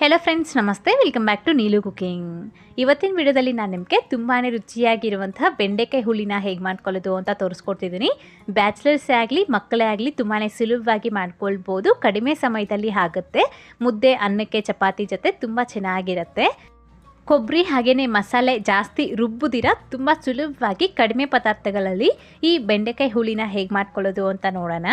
Hello friends ನಮಸ್ತೆ. Welcome back to Neelu cooking ಇವತ್ತಿನ ವಿಡಿಯೋದಲ್ಲಿ ನಾನು ನಿಮಗೆ ತುಂಬಾ ರುಚಿಯಾಗಿರುವಂತಹ ಬೆಂಡೆಕಾಯಿ ಹುಳಿನ ಹೇಗೆ ಮಾಡ್ಕೊಳ್ಳೋದು ಅಂತ ತೋರಿಸ್ಕೊಡ್ತಿದ್ದೀನಿ ಬ್ಯಾಚುಲರ್ಸೇ ಆಗಲಿ, ಮಕ್ಕಳೇ ಆಗಲಿ ತುಂಬಾ ಸುಲಭವಾಗಿ ಮಾಡ್ಕೊಳ್ಬೋದು. ಕಡಿಮೆ ಸಮಯದಲ್ಲಿ ಆಗುತ್ತೆ. ಮುದ್ದೆ, ಅನ್ನಕ್ಕೆ, ಚಪಾತಿ ಜೊತೆ ತುಂಬ ಚೆನ್ನಾಗಿರುತ್ತೆ. ಕೊಬ್ಬರಿ ಹಾಗೆಯೇ ಮಸಾಲೆ ಜಾಸ್ತಿ ರುಬ್ಬುದಿರ ತುಂಬ ಸುಲಭವಾಗಿ ಕಡಿಮೆ ಪದಾರ್ಥಗಳಲ್ಲಿ ಈ ಬೆಂಡೆಕಾಯಿ ಹುಳಿನ ಹೇಗೆ ಮಾಡ್ಕೊಳ್ಳೋದು ಅಂತ ನೋಡೋಣ.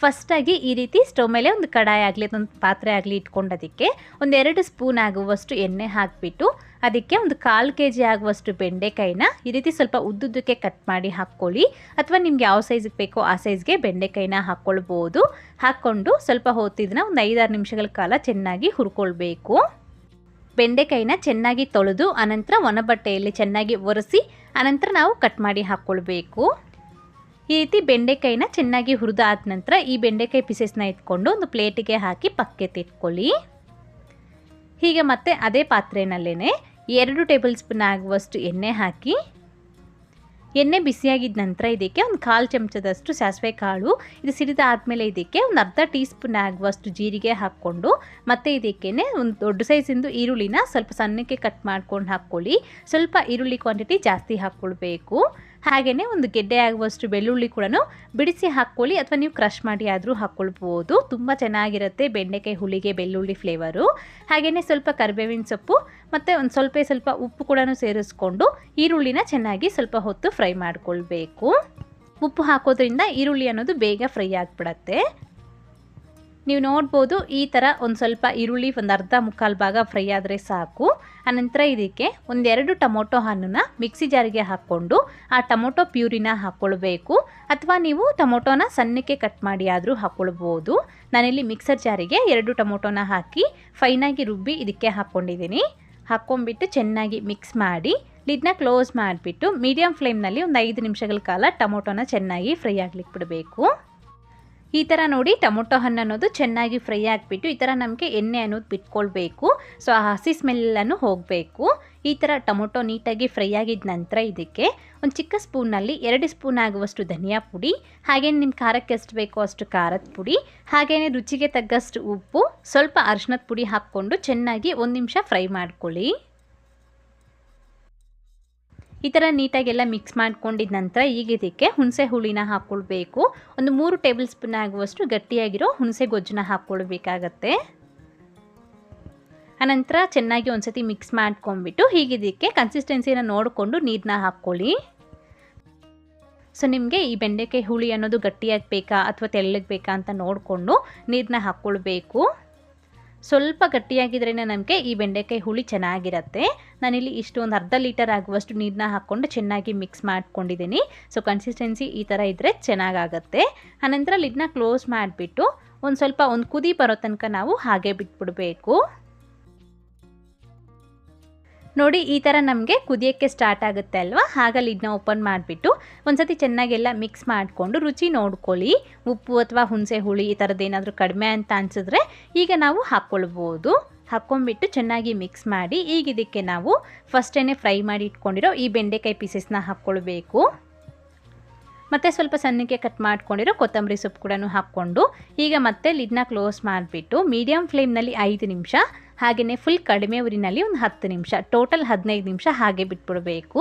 ಫಸ್ಟಾಗಿ ಈ ರೀತಿ ಸ್ಟವ್ ಮೇಲೆ ಒಂದು ಕಡಾಯಿ ಆಗಲಿ ಒಂದು ಪಾತ್ರೆ ಆಗಲಿ ಇಟ್ಕೊಂಡೋದಕ್ಕೆ ಒಂದೆರಡು ಸ್ಪೂನ್ ಆಗುವಷ್ಟು ಎಣ್ಣೆ ಹಾಕಿಬಿಟ್ಟು ಅದಕ್ಕೆ ಒಂದು ಕಾಲು ಕೆ ಜಿ ಆಗುವಷ್ಟು ಬೆಂಡೆಕಾಯಿನ ಈ ರೀತಿ ಸ್ವಲ್ಪ ಉದ್ದುದ್ದಕ್ಕೆ ಕಟ್ ಮಾಡಿ ಹಾಕ್ಕೊಳ್ಳಿ. ಅಥವಾ ನಿಮ್ಗೆ ಯಾವ ಸೈಜಿಗೆ ಬೇಕೋ ಆ ಸೈಜ್ಗೆ ಬೆಂಡೆಕಾಯಿನ ಹಾಕ್ಕೊಳ್ಬೋದು. ಹಾಕ್ಕೊಂಡು ಸ್ವಲ್ಪ ಹೊತ್ತಿದ್ದನ್ನ ಒಂದು ಐದಾರು ನಿಮಿಷಗಳ ಕಾಲ ಚೆನ್ನಾಗಿ ಹುರ್ಕೊಳ್ಬೇಕು. ಬೆಂಡೆಕಾಯಿನ ಚೆನ್ನಾಗಿ ತೊಳೆದು ಅನಂತರ ಒಣಬಟ್ಟೆಯಲ್ಲಿ ಚೆನ್ನಾಗಿ ಒರೆಸಿ ಅನಂತರ ನಾವು ಕಟ್ ಮಾಡಿ ಹಾಕ್ಕೊಳ್ಬೇಕು. ಈ ರೀತಿ ಬೆಂಡೆಕಾಯಿನ ಚೆನ್ನಾಗಿ ಹುರಿದಾದ ನಂತರ ಈ ಬೆಂಡೆಕಾಯಿ ಪೀಸಸ್ನ ಇಟ್ಕೊಂಡು ಒಂದು ಪ್ಲೇಟಿಗೆ ಹಾಕಿ ಪಕ್ಕಕ್ಕೆ ಇಟ್ಕೊಳ್ಳಿ. ಹೀಗೆ ಮತ್ತೆ ಅದೇ ಪಾತ್ರೆಯಲ್ಲೇ ಎರಡು ಟೇಬಲ್ ಸ್ಪೂನ್ ಆಗುವಷ್ಟು ಎಣ್ಣೆ ಹಾಕಿ, ಎಣ್ಣೆ ಬಿಸಿಯಾಗಿದ್ದ ನಂತರ ಇದಕ್ಕೆ ಒಂದು ಕಾಲು ಚಮಚದಷ್ಟು ಸಾಸಿವೆ ಕಾಳು, ಇದು ಸಿಡಿದಾದಮೇಲೆ ಇದಕ್ಕೆ ಒಂದು ಅರ್ಧ ಟೀ ಸ್ಪೂನ್ ಆಗುವಷ್ಟು ಜೀರಿಗೆ ಹಾಕ್ಕೊಂಡು ಮತ್ತು ಇದಕ್ಕೆ ಒಂದು ದೊಡ್ಡ ಸೈಜಿಂದು ಈರುಳ್ಳಿನ ಸ್ವಲ್ಪ ಸಣ್ಣಕ್ಕೆ ಕಟ್ ಮಾಡ್ಕೊಂಡು ಹಾಕ್ಕೊಳ್ಳಿ. ಸ್ವಲ್ಪ ಈರುಳ್ಳಿ ಕ್ವಾಂಟಿಟಿ ಜಾಸ್ತಿ ಹಾಕ್ಕೊಳ್ಬೇಕು. ಹಾಗೆಯೇ ಒಂದು ಗೆಡ್ಡೆ ಆಗುವಷ್ಟು ಬೆಳ್ಳುಳ್ಳಿ ಕೂಡ ಬಿಡಿಸಿ ಹಾಕ್ಕೊಳ್ಳಿ ಅಥವಾ ನೀವು ಕ್ರಷ್ ಮಾಡಿ ಆದರೂ ಹಾಕ್ಕೊಳ್ಬೋದು. ತುಂಬ ಚೆನ್ನಾಗಿರುತ್ತೆ ಬೆಂಡೆಕಾಯಿ ಹುಳಿಗೆ ಬೆಳ್ಳುಳ್ಳಿ ಫ್ಲೇವರು ಹಾಗೆಯೇ ಸ್ವಲ್ಪ ಕರಿಬೇವಿನ ಸೊಪ್ಪು ಮತ್ತು ಒಂದು ಸ್ವಲ್ಪ ಸ್ವಲ್ಪ ಉಪ್ಪು ಕೂಡ ಸೇರಿಸ್ಕೊಂಡು ಈರುಳ್ಳಿನ ಚೆನ್ನಾಗಿ ಸ್ವಲ್ಪ ಹೊತ್ತು ಫ್ರೈ ಮಾಡಿಕೊಳ್ಬೇಕು. ಉಪ್ಪು ಹಾಕೋದ್ರಿಂದ ಈರುಳ್ಳಿ ಅನ್ನೋದು ಬೇಗ ಫ್ರೈ ಆಗಿಬಿಡತ್ತೆ. ನೀವು ನೋಡ್ಬೋದು ಈ ಥರ ಒಂದು ಸ್ವಲ್ಪ ಈರುಳ್ಳಿ ಒಂದು ಅರ್ಧ ಮುಕ್ಕಾಲು ಭಾಗ ಫ್ರೈ ಆದರೆ ಸಾಕು. ಆನಂತರ ಇದಕ್ಕೆ ಒಂದೆರಡು ಟೊಮೊಟೊ ಹಣ್ಣನ್ನು ಮಿಕ್ಸಿ ಜಾರಿಗೆ ಹಾಕ್ಕೊಂಡು ಆ ಟೊಮೊಟೊ ಪ್ಯೂರಿನ ಹಾಕ್ಕೊಳ್ಬೇಕು ಅಥವಾ ನೀವು ಟೊಮೊಟೊನ ಸಣ್ಣಕ್ಕೆ ಕಟ್ ಮಾಡಿ ಆದರೂ ಹಾಕ್ಕೊಳ್ಬೋದು ನಾನಿಲ್ಲಿ ಮಿಕ್ಸರ್ ಜಾರಿಗೆ ಎರಡು ಟೊಮೊಟೊನ ಹಾಕಿ ಫೈನಾಗಿ ರುಬ್ಬಿ ಇದಕ್ಕೆ ಹಾಕ್ಕೊಂಡಿದ್ದೀನಿ ಹಾಕ್ಕೊಂಬಿಟ್ಟು ಚೆನ್ನಾಗಿ ಮಿಕ್ಸ್ ಮಾಡಿ ಲಿಡ್ನ ಕ್ಲೋಸ್ ಮಾಡಿಬಿಟ್ಟು ಮೀಡಿಯಮ್ ಫ್ಲೇಮ್ನಲ್ಲಿ ಒಂದು ಐದು ನಿಮಿಷಗಳ ಕಾಲ ಟೊಮೊಟೊನ ಚೆನ್ನಾಗಿ ಫ್ರೈ ಆಗ್ಲಿಕ್ಕೆ ಬಿಡಬೇಕು. ಈ ಥರ ನೋಡಿ ಟೊಮೊಟೊ ಹಣ್ಣು ಅನ್ನೋದು ಚೆನ್ನಾಗಿ ಫ್ರೈ ಆಗಿಬಿಟ್ಟು ಈ ಥರ ನಮಗೆ ಎಣ್ಣೆ ಅನ್ನೋದು ಬಿಟ್ಕೊಳ್ಬೇಕು. ಸೊ, ಆ ಹಸಿ ಸ್ಮೆಲ್ಲನ್ನು ಹೋಗಬೇಕು. ಈ ಥರ ಟೊಮೊಟೊ ನೀಟಾಗಿ ಫ್ರೈ ಆಗಿದ ನಂತರ ಇದಕ್ಕೆ ಒಂದು ಚಿಕ್ಕ ಸ್ಪೂನಲ್ಲಿ ಎರಡು ಸ್ಪೂನ್ ಆಗುವಷ್ಟು ಧನಿಯಾ ಪುಡಿ ಹಾಗೇ ನಿಮ್ಮ ಖಾರಕ್ಕೆ ಎಷ್ಟು ಬೇಕೋ ಅಷ್ಟು ಖಾರದ ಪುಡಿ ಹಾಗೆಯೇ ರುಚಿಗೆ ತಗ್ಗಷ್ಟು ಉಪ್ಪು, ಸ್ವಲ್ಪ ಅರಿಶಿನದ ಪುಡಿ ಹಾಕ್ಕೊಂಡು ಚೆನ್ನಾಗಿ ಒಂದು ನಿಮಿಷ ಫ್ರೈ ಮಾಡ್ಕೊಳ್ಳಿ. ಈ ಥರ ನೀಟಾಗೆಲ್ಲ ಮಿಕ್ಸ್ ಮಾಡ್ಕೊಂಡಿದ ನಂತರ ಈಗ ಇದಕ್ಕೆ ಹುಣಸೆ ಹುಳಿನ ಹಾಕ್ಕೊಳ್ಬೇಕು ಒಂದು ಮೂರು ಟೇಬಲ್ ಸ್ಪೂನ್ ಆಗುವಷ್ಟು ಗಟ್ಟಿಯಾಗಿರೋ ಹುಣಸೆ ಗೊಜ್ಜನ್ನ ಹಾಕ್ಕೊಳ್ಬೇಕಾಗತ್ತೆ ಆನಂತರ ಚೆನ್ನಾಗಿ ಒಂದ್ಸತಿ ಮಿಕ್ಸ್ ಮಾಡ್ಕೊಂಡ್ಬಿಟ್ಟು ಹೀಗಿದಕ್ಕೆ ಕನ್ಸಿಸ್ಟೆನ್ಸಿನ ನೋಡಿಕೊಂಡು ನೀರನ್ನ ಹಾಕ್ಕೊಳ್ಳಿ. ಸೊ ನಿಮಗೆ ಈ ಬೆಂಡೆಕಾಯಿ ಹುಳಿ ಅನ್ನೋದು ಗಟ್ಟಿಯಾಗಿ ಬೇಕಾ ಅಥವಾ ತೆಳ್ಳಗೆ ಬೇಕಾ ಅಂತ ನೋಡಿಕೊಂಡು ನೀರನ್ನ ಹಾಕ್ಕೊಳ್ಬೇಕು ಸ್ವಲ್ಪ ಗಟ್ಟಿಯಾಗಿದ್ರೇ ನಮಗೆ ಈ ಬೆಂಡೆಕಾಯಿ ಹುಳಿ ಚೆನ್ನಾಗಿರುತ್ತೆ. ನಾನಿಲ್ಲಿ ಇಷ್ಟು ಒಂದು ಅರ್ಧ ಲೀಟರ್ ಆಗುವಷ್ಟು ನೀರನ್ನ ಹಾಕ್ಕೊಂಡು ಚೆನ್ನಾಗಿ ಮಿಕ್ಸ್ ಮಾಡ್ಕೊಂಡಿದ್ದೀನಿ. ಸೊ ಕನ್ಸಿಸ್ಟೆನ್ಸಿ ಈ ಥರ ಇದ್ದರೆ ಚೆನ್ನಾಗಾಗತ್ತೆ. ಆನಂತರ ಲಿಡ್ನ ಕ್ಲೋಸ್ ಮಾಡಿಬಿಟ್ಟು ಒಂದು ಸ್ವಲ್ಪ ಒಂದು ಕುದಿ ಬರೋ ತನಕ ನಾವು ಹಾಗೆ ಬಿಟ್ಬಿಡಬೇಕು. ನೋಡಿ, ಈ ಥರ ನಮಗೆ ಕುದಿಯೋಕ್ಕೆ ಸ್ಟಾರ್ಟ್ ಆಗುತ್ತೆ ಅಲ್ವಾ? ಆಗ ಲಿಡ್ನ ಓಪನ್ ಮಾಡಿಬಿಟ್ಟು ಒಂದ್ಸತಿ ಚೆನ್ನಾಗೆಲ್ಲ ಮಿಕ್ಸ್ ಮಾಡಿಕೊಂಡು ರುಚಿ ನೋಡ್ಕೊಳ್ಳಿ. ಉಪ್ಪು ಅಥವಾ ಹುಣಸೆ ಹುಳಿ ಈ ಥರದ್ದೇನಾದರೂ ಕಡಿಮೆ ಅಂತ ಅನಿಸಿದ್ರೆ ಈಗ ನಾವು ಹಾಕ್ಕೊಳ್ಬೋದು. ಹಾಕ್ಕೊಂಬಿಟ್ಟು ಚೆನ್ನಾಗಿ ಮಿಕ್ಸ್ ಮಾಡಿ ಈಗ ಇದಕ್ಕೆ ನಾವು ಫಸ್ಟೇ ಫ್ರೈ ಮಾಡಿ ಇಟ್ಕೊಂಡಿರೋ ಈ ಬೆಂಡೆಕಾಯಿ ಪೀಸಸ್ನ ಹಾಕ್ಕೊಳ್ಬೇಕು. ಮತ್ತು ಸ್ವಲ್ಪ ಸಣ್ಣಕ್ಕೆ ಕಟ್ ಮಾಡ್ಕೊಂಡಿರೋ ಕೊತ್ತಂಬರಿ ಸೊಪ್ಪು ಕೂಡ ಹಾಕ್ಕೊಂಡು ಈಗ ಮತ್ತೆ ಲಿಡ್ನ ಕ್ಲೋಸ್ ಮಾಡಿಬಿಟ್ಟು ಮೀಡಿಯಮ್ ಫ್ಲೇಮ್ನಲ್ಲಿ ಐದು ನಿಮಿಷ ಹಾಗೆಯೇ ಫುಲ್ ಕಡಿಮೆ ಉರಿನಲ್ಲಿ ಒಂದು ಹತ್ತು ನಿಮಿಷ ಟೋಟಲ್ ಹದಿನೈದು ನಿಮಿಷ ಹಾಗೆ ಬಿಟ್ಬಿಡಬೇಕು.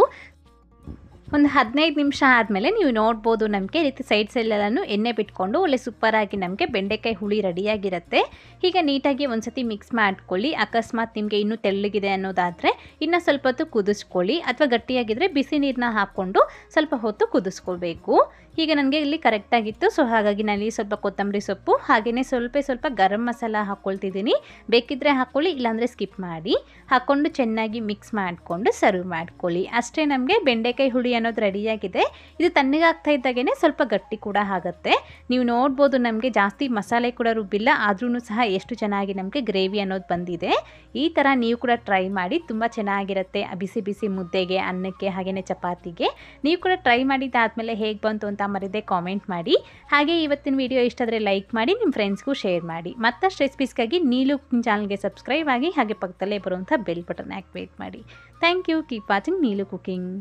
ಒಂದು ಹದಿನೈದು ನಿಮಿಷ ಆದಮೇಲೆ ನೀವು ನೋಡ್ಬೋದು ನಮಗೆ ರೀತಿ ಸೈಡ್ ಸೈಡೆಲ್ಲನೂ ಎಣ್ಣೆ ಬಿಟ್ಕೊಂಡು ಒಳ್ಳೆ ಸೂಪರಾಗಿ ನಮಗೆ ಬೆಂಡೆಕಾಯಿ ಹುಳಿ ರೆಡಿಯಾಗಿರುತ್ತೆ ಹೀಗೆ ನೀಟಾಗಿ ಒಂದ್ಸತಿ ಮಿಕ್ಸ್ ಮಾಡ್ಕೊಳ್ಳಿ. ಅಕಸ್ಮಾತ್ ನಿಮಗೆ ಇನ್ನೂ ತೆಳ್ಳಗಿದೆ ಅನ್ನೋದಾದರೆ ಇನ್ನು ಸ್ವಲ್ಪ ಹೊತ್ತು ಕುದಿಸ್ಕೊಳ್ಳಿ. ಅಥವಾ ಗಟ್ಟಿಯಾಗಿದ್ದರೆ ಬಿಸಿ ನೀರನ್ನ ಹಾಕ್ಕೊಂಡು ಸ್ವಲ್ಪ ಹೊತ್ತು ಕುದಿಸ್ಕೊಳ್ಬೇಕು. ಈಗ ನನಗೆ ಇಲ್ಲಿ ಕರೆಕ್ಟಾಗಿತ್ತು ಸೊ ಹಾಗಾಗಿ ನಾನು ಸ್ವಲ್ಪ ಕೊತ್ತಂಬರಿ ಸೊಪ್ಪು ಹಾಗೆಯೇ ಸ್ವಲ್ಪ ಸ್ವಲ್ಪ ಗರಂ ಮಸಾಲ ಹಾಕ್ಕೊಳ್ತಿದ್ದೀನಿ ಬೇಕಿದ್ದರೆ ಹಾಕ್ಕೊಳ್ಳಿ ಇಲ್ಲಾಂದರೆ ಸ್ಕಿಪ್ ಮಾಡಿ. ಹಾಕ್ಕೊಂಡು ಚೆನ್ನಾಗಿ ಮಿಕ್ಸ್ ಮಾಡಿಕೊಂಡು ಸರ್ವ್ ಮಾಡ್ಕೊಳ್ಳಿ. ಅಷ್ಟೇ ನಮಗೆ ಬೆಂಡೆಕಾಯಿ ಹುಳಿ ಅನ್ನೋದು ರೆಡಿಯಾಗಿದೆ ಇದು ತಣ್ಣಗಾಗ್ತಾ ಇದ್ದಾಗೇ ಸ್ವಲ್ಪ ಗಟ್ಟಿ ಕೂಡ ಆಗುತ್ತೆ. ನೀವು ನೋಡ್ಬೋದು ನಮಗೆ ಜಾಸ್ತಿ ಮಸಾಲೆ ಕೂಡ ರುಬ್ಬಿಲ್ಲ ಆದ್ರೂ ಸಹ ಎಷ್ಟು ಚೆನ್ನಾಗಿ ನಮಗೆ ಗ್ರೇವಿ ಅನ್ನೋದು ಬಂದಿದೆ. ಈ ಥರ ನೀವು ಕೂಡ ಟ್ರೈ ಮಾಡಿ, ತುಂಬ ಚೆನ್ನಾಗಿರುತ್ತೆ. ಬಿಸಿ ಬಿಸಿ ಮುದ್ದೆಗೆ, ಅನ್ನಕ್ಕೆ ಹಾಗೆಯೇ ಚಪಾತಿಗೆ. ನೀವು ಕೂಡ ಟ್ರೈ ಮಾಡಿದ್ದಾದಮೇಲೆ ಹೇಗೆ ಬಂತು ಅಂತ ಮರಿದೆ ಕಾಮೆಂಟ್ ಮಾಡಿ. ಹಾಗೆ ಇವತ್ತಿನ ವಿಡಿಯೋ ಇಷ್ಟಾದರೆ ಲೈಕ್ ಮಾಡಿ ನಿಮ್ಮ ಫ್ರೆಂಡ್ಸ್ಗೂ ಶೇರ್ ಮಾಡಿ. ಮತ್ತಷ್ಟು ರೆಸಿಪೀಸ್ಗಾಗಿ ನೀಲು ಚಾನಲ್ಗೆ ಸಬ್ಸ್ಕ್ರೈಬ್ ಆಗಿ, ಹಾಗೆ ಪಕ್ಕದಲ್ಲೇ ಬರುವಂಥ ಬೆಲ್ ಬಟನ್ ಆ್ಯಕ್ಟಿವೇಟ್ ಮಾಡಿ. Thank you keep watching Neelu cooking